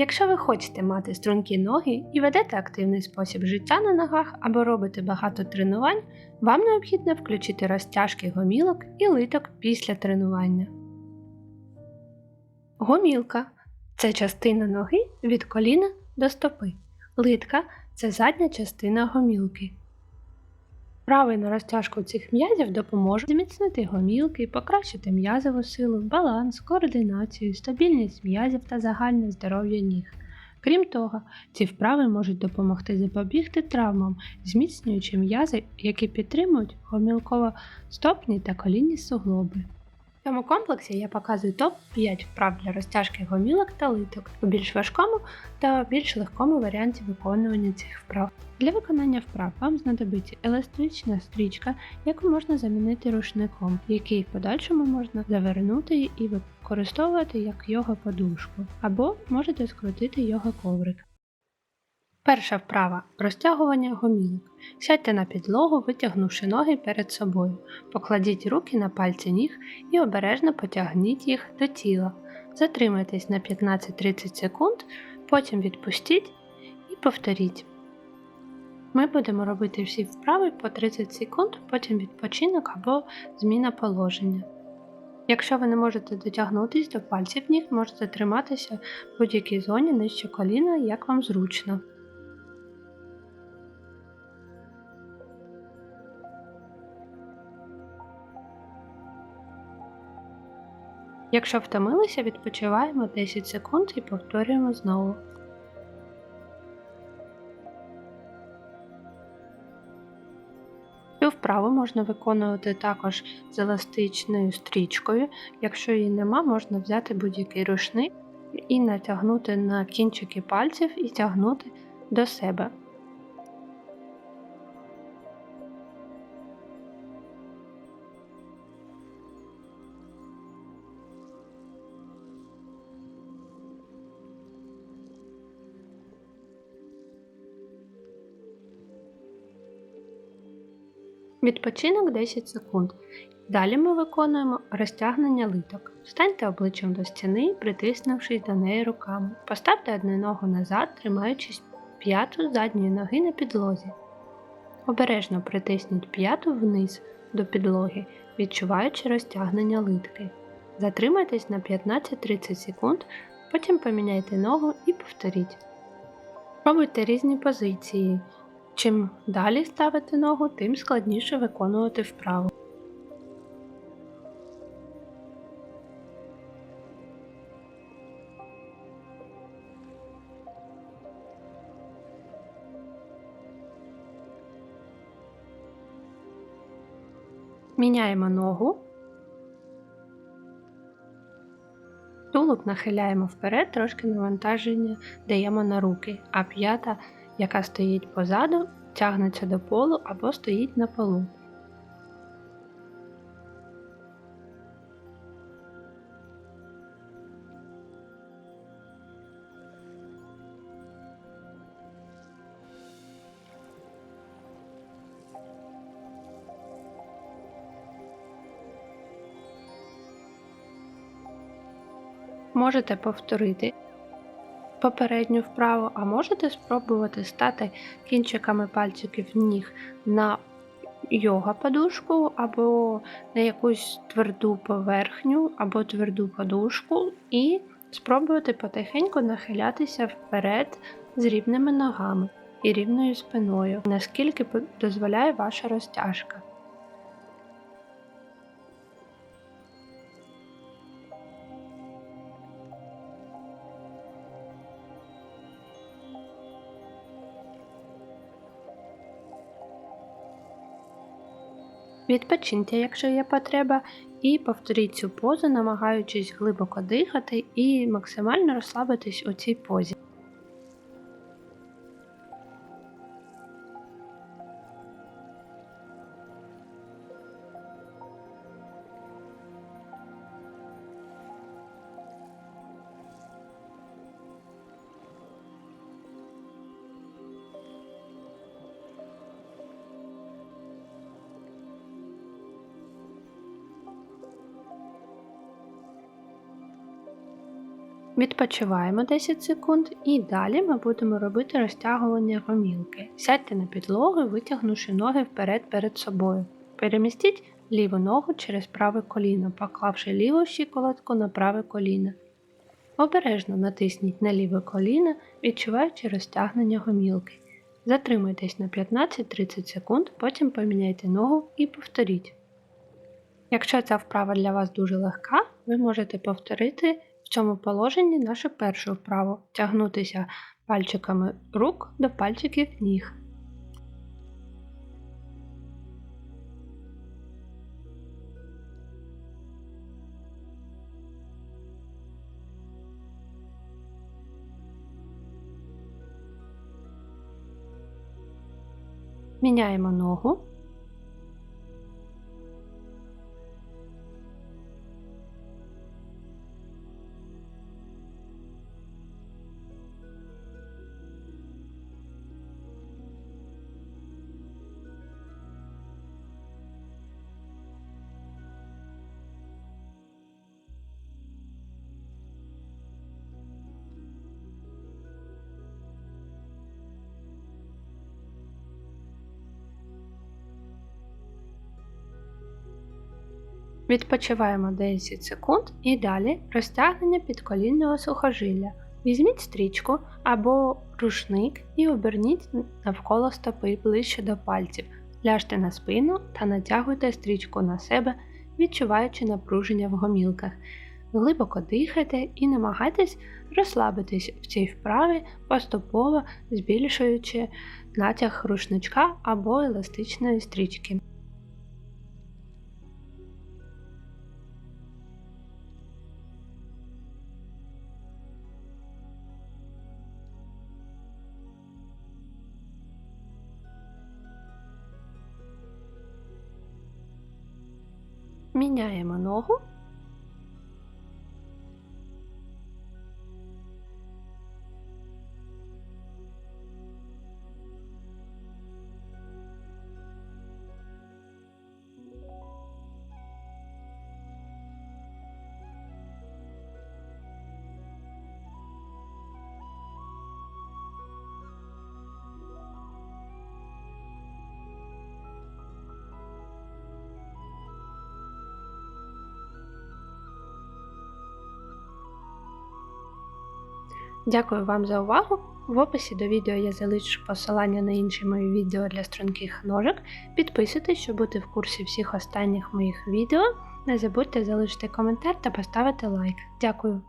Якщо ви хочете мати стрункі ноги і ведете активний спосіб життя на ногах або робите багато тренувань, вам необхідно включити розтяжки гомілок і литок після тренування. Гомілка це частина ноги від коліна до стопи. Литка це задня частина гомілки. Вправи на розтяжку цих м'язів допоможуть зміцнити гомілки, покращити м'язову силу, баланс, координацію, стабільність м'язів та загальне здоров'я ніг. Крім того, ці вправи можуть допомогти запобігти травмам, зміцнюючи м'язи, які підтримують гомілково-стопні та колінні суглоби. Цьому комплексі я показую топ-5 вправ для розтяжки гомілок та литок у більш важкому та більш легкому варіанті виконування цих вправ. Для виконання вправ вам знадобиться еластична стрічка, яку можна замінити рушником, який в подальшому можна завернути і використовувати як його подушку, або можете скрутити його коврик. Перша вправа розтягування гомілок. Сядьте на підлогу, витягнувши ноги перед собою. Покладіть руки на пальці ніг і обережно потягніть їх до тіла. Затримайтесь на 15-30 секунд, потім відпустіть і повторіть. Ми будемо робити всі вправи по 30 секунд, потім відпочинок або зміна положення. Якщо ви не можете дотягнутись до пальців ніг, можете триматися в будь-якій зоні нижче коліна, як вам зручно. Якщо втомилися, відпочиваємо 10 секунд і повторюємо знову. Цю вправу можна виконувати також з еластичною стрічкою. Якщо її нема, можна взяти будь-який рушник і натягнути на кінчики пальців і тягнути до себе. Відпочинок 10 секунд. Далі ми виконуємо розтягнення литок. Встаньте обличчям до стіни, притиснувшись до неї руками. Поставте одну ногу назад, тримаючись п'яту задньої ноги на підлозі. Обережно притисніть п'яту вниз до підлоги, відчуваючи розтягнення литки. Затримайтесь на 15-30 секунд, потім поміняйте ногу і повторіть. Пробуйте різні позиції. Чим далі ставити ногу, тим складніше виконувати вправу. Міняємо ногу. Тулуб нахиляємо вперед, трошки навантаження даємо на руки, а п'ята яка стоїть позаду, тягнеться до полу або стоїть на полу. Можете повторити попередню вправу, а можете спробувати стати кінчиками пальчиків ніг на йога подушку, або на якусь тверду поверхню, або тверду подушку, і спробувати потихеньку нахилятися вперед з рівними ногами і рівною спиною, наскільки дозволяє ваша розтяжка. Відпочиньте, якщо є потреба, і повторіть цю позу, намагаючись глибоко дихати і максимально розслабитись у цій позі. Відпочиваємо 10 секунд і далі ми будемо робити розтягування гомілки. Сядьте на підлогу, витягнувши ноги вперед перед собою. Перемістіть ліву ногу через праве коліно, поклавши ліву щиколотку на праве коліно. Обережно натисніть на ліве коліно, відчуваючи розтягнення гомілки. Затримуйтесь на 15-30 секунд, потім поміняйте ногу і повторіть. Якщо ця вправа для вас дуже легка, ви можете повторити в цьому положенні нашу першу вправу тягнутися пальчиками рук до пальчиків ніг. Міняємо ногу. Відпочиваємо 10 секунд і далі розтягнення підколінного сухожилля. Візьміть стрічку або рушник і оберніть навколо стопи ближче до пальців. Ляжте на спину та натягуйте стрічку на себе, відчуваючи напруження в гомілках. Глибоко дихайте і намагайтесь розслабитись в цій вправі, поступово збільшуючи натяг рушничка або еластичної стрічки. Міняємо ногу. Дякую вам за увагу! В описі до відео я залишу посилання на інші мої відео для струнких ножок. Підписуйтесь, щоб бути в курсі всіх останніх моїх відео. Не забудьте залишити коментар та поставити лайк. Дякую!